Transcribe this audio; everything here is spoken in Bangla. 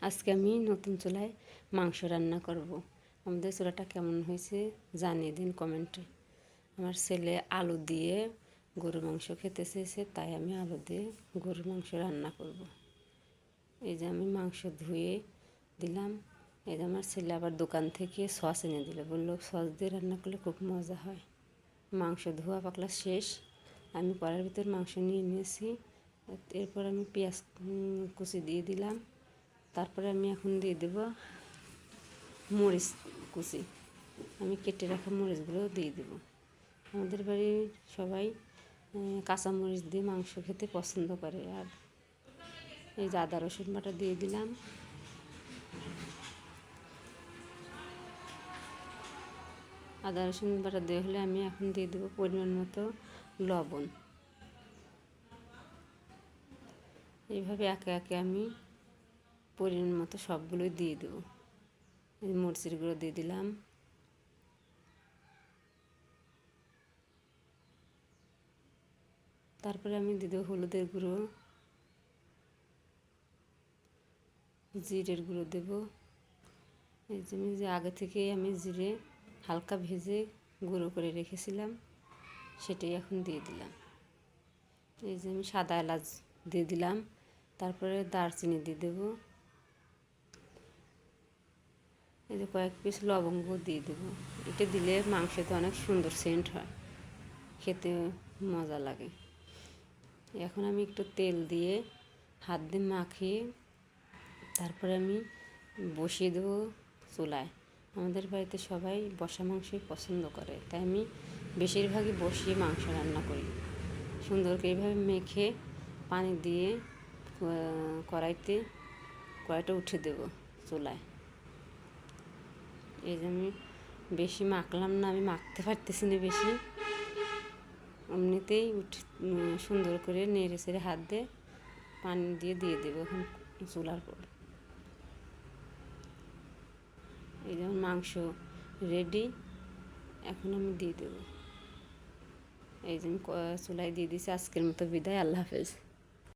আজকে আমি নতুন চুলায় মাংস রান্না করব। আমাদের চুলাটা কেমন হয়েছে জানিয়ে দিন কমেন্টে। আমার ছেলে আলু দিয়ে গরু মাংস খেতে চেয়েছে, তাই আমি আলু দিয়ে গরুর মাংস রান্না করব। এই যে আমি মাংস ধুয়ে দিলাম। এই যে আমার ছেলে আবার দোকান থেকে সস এনে দিল। বলল, সস দিয়ে রান্না করলে খুব মজা হয়। মাংস ধোয়া পাকলা শেষ। আমি কড়ার ভিতর মাংস নিয়ে নিয়েছি। এরপর আমি পেঁয়াজ কুচি দিয়ে দিলাম। তারপরে আমি এখন দিয়ে দেব মরিচ কুচি। আমি কেটে রাখা মরিচগুলো দিয়ে দেব। আমাদের বাড়ির সবাই কাঁচা মরিচ দিয়ে মাংস খেতে পছন্দ করে। আর এই যে আদা রসুন বাটা দিয়ে দিলাম। আদা রসুন বাটা দিয়ে হলে আমি এখন দিয়ে দেবো পরিমাণ মতো লবণ। এইভাবে একে একে আমি পরিমাণ মতো সবগুলোই দিয়ে দেবো। মরিচের গুঁড়ো দিয়ে দিলাম। তারপরে আমি দিয়ে দেবো হলুদের গুঁড়ো। জিরের গুঁড়ো দেব। এই যে আমি যে আগে থেকে আমি জিরে হালকা ভেজে গুঁড়ো করে রেখেছিলাম, সেটাই এখন দিয়ে দিলাম। এই যে আমি সাদা এলাচ দিয়ে দিলাম। তারপরে দারচিনি দিয়ে দেবো। যে কয়েক পিস লবঙ্গ দিয়ে দেবো। এটা দিলে মাংসতে অনেক সুন্দর সেন্ট হয়। খেতে মজা লাগে। এখন আমি একটু তেল দিয়ে হাত দিয়ে মাখিয়ে তারপরে আমি বসিয়ে দেবো চুলায়। আমাদের বাড়িতে সবাই বসা মাংসই পছন্দ করে। তাই আমি বেশিরভাগই বসিয়ে মাংস রান্না করি। সুন্দর করে এইভাবে মেখে পানি দিয়ে কড়াইতে কড়াইটা উঠে দেব চুলায়। এই যে আমি বেশি মাখলাম না, আমি মাখতে পারতেছি না বেশি। এমনিতেই উঠে সুন্দর করে নেড়ে চেড়ে হাত দিয়ে পানি দিয়ে দিয়ে দেবো এখন চুলার পর। এই যেমন মাংস রেডি এখন আমি দিয়ে দেবো। এই যে আমি চুলায় দিয়ে দিয়েছি, আজকের মতো বিদায়, আল্লাহ হাফেজ।